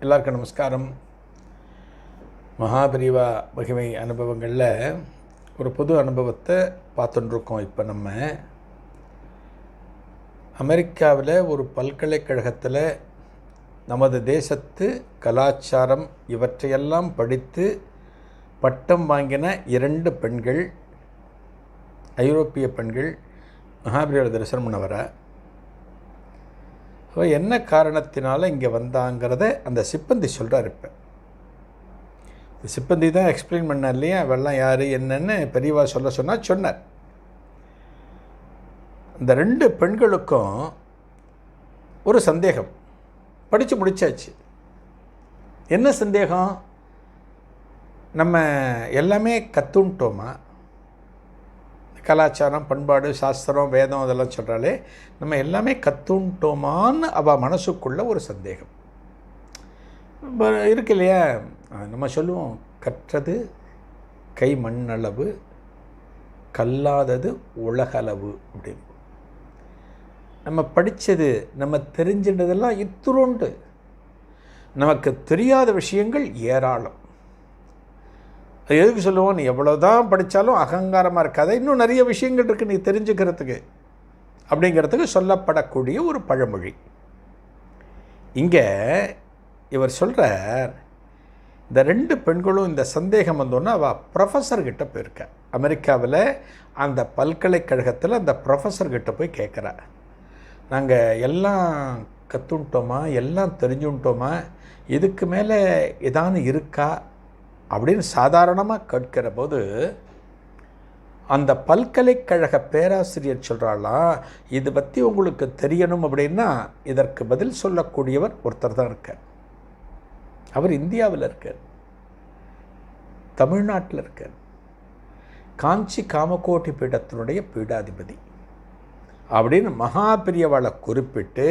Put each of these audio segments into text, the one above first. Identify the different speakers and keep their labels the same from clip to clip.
Speaker 1: எல்லாருக்கும் நமஸ்காரம். மகாபிரிவா மகிமை அனுபவங்களில் ஒரு புது அனுபவத்தை பார்த்துட்டுருக்கோம் இப்போ நம்ம. அமெரிக்காவில் ஒரு பல்கலைக்கழகத்தில் நமது தேசத்து கலாச்சாரம் இவற்றையெல்லாம் படித்து பட்டம் வாங்கின இரண்டு பெண்கள் ஐரோப்பிய பெண்கள் மகாபலியோட தரிசனம் பண்ண வர. என்ன காரணத்தினால இங்கே வந்தாங்கிறத அந்த சிப்பந்தி சொல்கிறார் இப்போ. இந்த சிப்பந்தி தான் எக்ஸ்பிளைன் பண்ணார் இல்லையா? அவெல்லாம் யார் என்னன்னு பெரியவா சொல்ல சொன்னால் சொன்னார். இந்த ரெண்டு பெண்களுக்கும் ஒரு சந்தேகம். படித்து முடிச்சாச்சு. என்ன சந்தேகம்? நம்ம எல்லாமே கற்றுன்ட்டோமா கலாச்சாரம் பண்பாடு சாஸ்திரம் வேதம் அதெல்லாம் சொல்கிறாலே நம்ம எல்லாமே கற்றுன்ட்டோமான்னு அவள் மனசுக்குள்ள ஒரு சந்தேகம். இருக்கு இல்லையா? நம்ம சொல்லுவோம் கற்றது கை மண்ணளவு கல்லாதது உலகளவு அப்படின்னு. நம்ம படித்தது நம்ம தெரிஞ்சின்றதெல்லாம் இத்துரோண்டு நமக்கு தெரியாத விஷயங்கள் ஏராளம். அது எதுக்கு சொல்லுவோம்? நீ எவ்வளோ தான் படித்தாலும் அகங்காரமாக இருக்காது இன்னும் நிறைய விஷயங்கள் இருக்குது நீ தெரிஞ்சுக்கிறதுக்கு. அப்படிங்கிறதுக்கு சொல்லப்படக்கூடிய ஒரு பழமொழி. இங்கே இவர் சொல்கிறார் இந்த ரெண்டு பெண்களும் இந்த சந்தேகம் வந்தோன்னா அவள் ப்ரொஃபஸர்கிட்ட போயிருக்க. அமெரிக்காவில் அந்த பல்கலைக்கழகத்தில் அந்த ப்ரொஃபஸர்கிட்ட போய் கேட்குறா நாங்கள் எல்லாம் கற்றுன்ட்டோமா எல்லாம் தெரிஞ்சுன்ட்டோமா? இதுக்கு மேலே ஏதானு இருக்கா? அப்படின்னு சாதாரணமாக கேட்கிற போது அந்த பல்கலைக்கழக பேராசிரியர் சொல்கிறாளாம் இது பற்றி உங்களுக்கு தெரியணும் அப்படின்னா இதற்கு பதில் சொல்லக்கூடியவர் ஒருத்தர் தான் இருக்கார். அவர் இந்தியாவில் இருக்கார். தமிழ்நாட்டில் இருக்கார். காஞ்சி காமகோட்டி பீடத்தினுடைய பீடாதிபதி. அப்படின்னு மகா பெரியவாளை குறிப்பிட்டு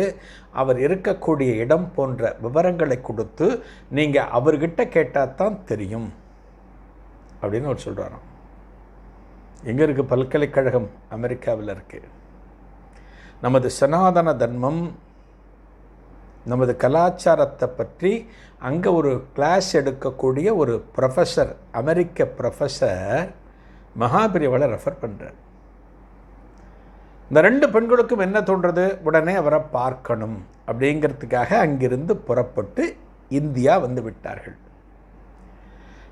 Speaker 1: அவர் இருக்கக்கூடிய இடம் போன்ற விவரங்களை கொடுத்து நீங்கள் அவர்கிட்ட கேட்டால் தான் தெரியும் அப்படின்னு அவர் சொல்கிறாராம் எங்கே இருக்குது பல்கலைக்கழகம் அமெரிக்காவில் இருக்குது நமது சனாதன தர்மம் நமது கலாச்சாரத்தை பற்றி அங்கே ஒரு கிளாஸ் எடுக்கக்கூடிய ஒரு ப்ரொஃபஸர் அமெரிக்க ப்ரொஃபஸர் மகாபிரியவளை ரெஃபர் பண்ணுறார் இந்த ரெண்டு பெண்களுக்கும் என்ன தோன்றது? உடனே அவரை பார்க்கணும். அப்படிங்கிறதுக்காக அங்கிருந்து புறப்பட்டு இந்தியா வந்து விட்டார்கள்.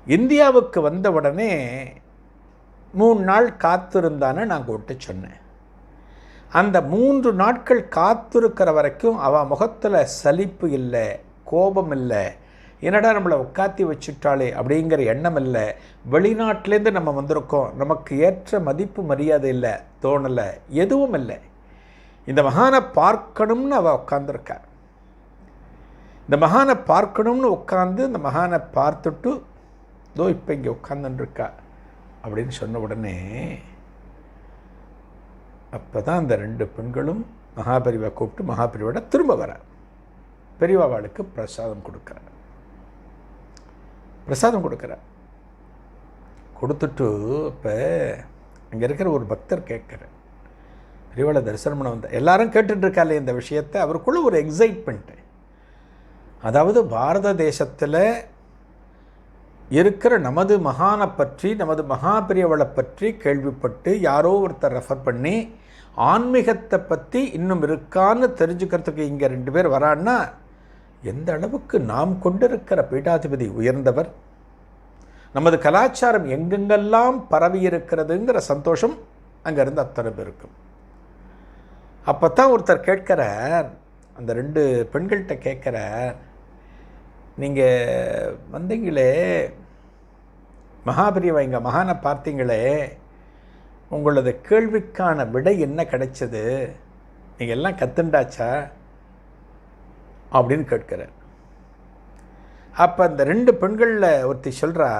Speaker 1: இந்தியாவுக்கு வந்த உடனே மூணு நாள் காத்திருந்தான்னு நான் கூட்டு சொன்னேன். அந்த மூன்று நாட்கள் காத்திருக்கிற வரைக்கும் அவள் முகத்தில் சலிப்பு இல்லை கோபம் இல்லை. என்னடா நம்மளை உட்காத்தி வச்சுட்டாளே அப்படிங்கிற எண்ணம் இல்லை. வெளிநாட்டிலேருந்து நம்ம வந்திருக்கோம். நமக்கு ஏற்ற மதிப்பு மரியாதை இல்லை தோணலை எதுவும் இல்லை. இந்த மகானை பார்க்கணும்னு அவள் உட்காந்துருக்கா இந்த மகானை பார்க்கணும்னு உட்காந்து இந்த மகானை பார்த்துட்டு இதோ இப்போ இங்கே உட்காந்துருக்கா அப்படின்னு சொன்ன உடனே அப்போ தான் அந்த ரெண்டு பெண்களும் மகாபெரிவா கூப்பிட்டு மகாபெரிவோட திரும்ப வர. பெரியவாவாளுக்கு பிரசாதம் கொடுக்குறார் பிரசாதம் கொடுக்குறார். கொடுத்துட்டு இப்போ அங்கே இருக்கிற ஒரு பக்தர் கேட்குறார். பெரியவாளை தரிசனம் பண்ண வந்த எல்லாரும் கேட்டுட்டு இந்த விஷயத்தை அவருக்குள்ளே ஒரு எக்ஸைட்மெண்ட்டு அதாவது பாரத தேசத்தில் இருக்கிற நமது மகானை பற்றி நமது மகாபிரியவளை பற்றி கேள்விப்பட்டு யாரோ ஒருத்தர் ரெஃபர் பண்ணி ஆன்மீகத்தை பற்றி இன்னும் இருக்கான்னு தெரிஞ்சுக்கிறதுக்கு இங்கே ரெண்டு பேர் வரான்னா எந்த அளவுக்கு நாம் கொண்டிருக்கிற பீடாதிபதி உயர்ந்தவர்? நமது கலாச்சாரம் எங்கெங்கெல்லாம் பரவி இருக்கிறதுங்கிற சந்தோஷம் அங்கேருந்து அத்தனை பேருக்கும். அப்போ தான் ஒருத்தர் கேட்கிறார் அந்த ரெண்டு பெண்கள்கிட்ட கேட்குறார் நீங்கள் வந்தீங்களே மகாபிரிவா இங்கே மகானை பார்த்தீங்களே உங்களது கேள்விக்கான விடை என்ன கிடைச்சது? நீங்கள் எல்லாம் கத்துண்டாச்சா? அப்படின்னு கேட்கிறார் அப்போ அந்த ரெண்டு பெண்களில் ஒருத்தி சொல்கிறா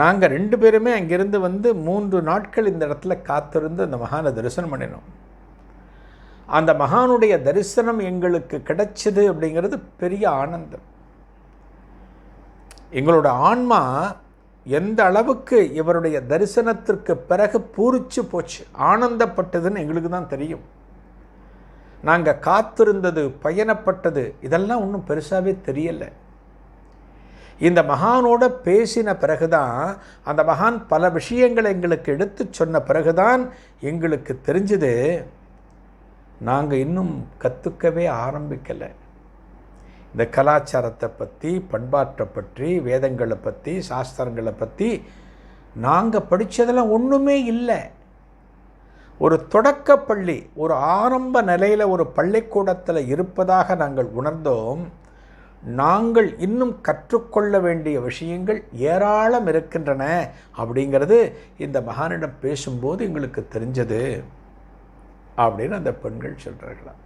Speaker 1: நாங்கள் ரெண்டு பேருமே அங்கேருந்து வந்து மூன்று நாட்கள் இந்த இடத்துல காத்திருந்து அந்த மகானை தரிசனம் பண்ணினோம். அந்த மகானுடைய தரிசனம் எங்களுக்கு கிடைச்சது அப்படிங்கிறது பெரிய ஆனந்தம். எங்களோட ஆன்மா எந்த அளவுக்கு இவருடைய தரிசனத்திற்கு பிறகு பூரிச்சு போச்சு ஆனந்தப்பட்டதுன்னு எங்களுக்கு தான் தெரியும். நாங்கள் காத்திருந்தது பயணப்பட்டது இதெல்லாம் ஒன்றும் பெருசாகவே தெரியலை. இந்த மகானோட பேசின பிறகுதான் அந்த மகான் பல விஷயங்களை எங்களுக்கு எடுத்து சொன்ன பிறகுதான் எங்களுக்கு தெரிஞ்சது. நாங்கள் இன்னும் கற்றுக்கவே ஆரம்பிக்கலை. இந்த கலாச்சாரத்தை பற்றி பண்பாட்டை பற்றி வேதங்களை பற்றி சாஸ்திரங்களை பற்றி நாங்கள் படித்ததெல்லாம் ஒன்றுமே இல்லை. ஒரு தொடக்கப்பள்ளி ஒரு ஆரம்ப நிலையில் ஒரு பள்ளிக்கூடத்தில் இருப்பதாக நாங்கள் உணர்ந்தோம். நாங்கள் இன்னும் கற்றுக்கொள்ள வேண்டிய விஷயங்கள் ஏராளம் இருக்கின்றன அப்படிங்கிறது இந்த மகானிடம் பேசும்போது எங்களுக்கு தெரிஞ்சது அப்படின்னு அந்த பெண்கள் சொல்கிறார்களாம்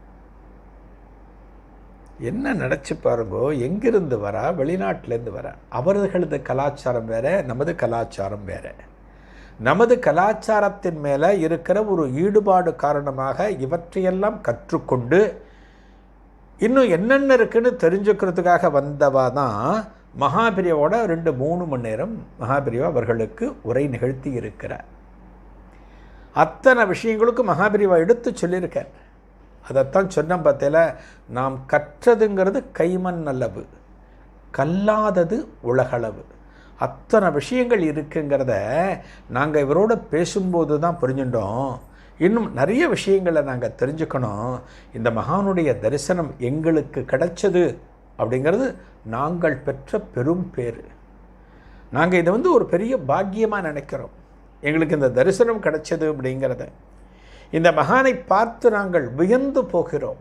Speaker 1: என்ன நினச்சி பாருங்கோ எங்கிருந்து வரா வெளிநாட்டிலேருந்து வர. அவர்களது கலாச்சாரம் வேறு நமது கலாச்சாரம் வேறு. நமது கலாச்சாரத்தின் மேலே இருக்கிற ஒரு ஈடுபாடு காரணமாக இவற்றையெல்லாம் கற்றுக்கொண்டு இன்னும் என்னென்ன இருக்குன்னு தெரிஞ்சுக்கிறதுக்காக வந்தவா தான் மகாபிரியாவோட ரெண்டு மூணு மணி நேரம் மகாபிரியா அவர்களுக்கு உரை நிகழ்த்தி இருக்கிறார். அத்தனை விஷயங்களுக்கும் மகாபிரிவா எடுத்து சொல்லியிருக்கார். அதைத்தான் சொன்ன பார்த்தேல நாம் கற்றதுங்கிறது கைமண் அளவு கல்லாதது உலகளவு. அத்தனை விஷயங்கள் இருக்குங்கிறத நாங்கள் இவரோட பேசும்போது தான் புரிஞ்சுட்டோம். இன்னும் நிறைய விஷயங்களை நாங்கள் தெரிஞ்சுக்கணும். இந்த மகானுடைய தரிசனம் எங்களுக்கு கிடைச்சது அப்படிங்கிறது நாங்கள் பெற்ற பெரும் பேர் நாங்கள் இதை வந்து ஒரு பெரிய பாக்கியமாக நினைக்கிறோம். எங்களுக்கு இந்த தரிசனம் கிடைச்சது அப்படிங்கிறத. இந்த மகானை பார்த்து நாங்கள் வியந்து போகிறோம்.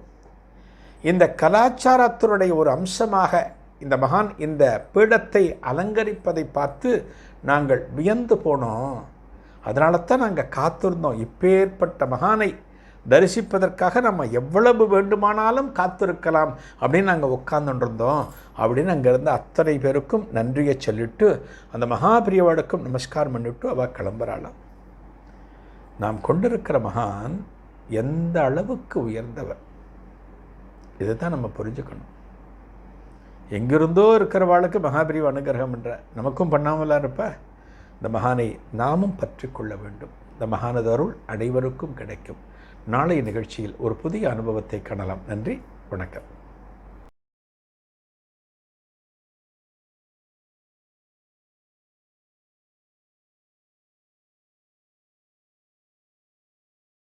Speaker 1: இந்த கலாச்சாரத்தினுடைய ஒரு அம்சமாக இந்த மகான் இந்த பீடத்தை அலங்கரிப்பதை பார்த்து நாங்கள் வியந்து போனோம். அதனால தான் நாங்கள் காத்திருந்தோம். இப்பேற்பட்ட மகானை தரிசிப்பதற்காக நம்ம எவ்வளவு வேண்டுமானாலும் காத்திருக்கலாம் அப்படின்னு நாங்கள் உட்கார்ந்துருந்தோம். அப்படின்னு அங்கே இருந்த அத்தனை பேருக்கும் நன்றியை சொல்லிட்டு அந்த மகாபிரியவாளுக்கும் நமஸ்காரம் பண்ணிவிட்டு அவள் கிளம்புறாளாம். நாம் கொண்டிருக்கிற மகான் எந்த அளவுக்கு உயர்ந்தவர்? இதை தான் நம்ம புரிஞ்சுக்கணும். எங்கிருந்தோ இருக்கிறவாளுக்கு மகாபிரிவு அனுகிரகம் என்ற நமக்கும் பண்ணாமலா இருப்ப? இந்த மகானை நாமும் பற்றிக்கொள்ள வேண்டும். இந்த மகானது அருள் அனைவருக்கும் கிடைக்கும். நாளைய நிகழ்ச்சியில் ஒரு புதிய அனுபவத்தை காணலாம். நன்றி வணக்கம்.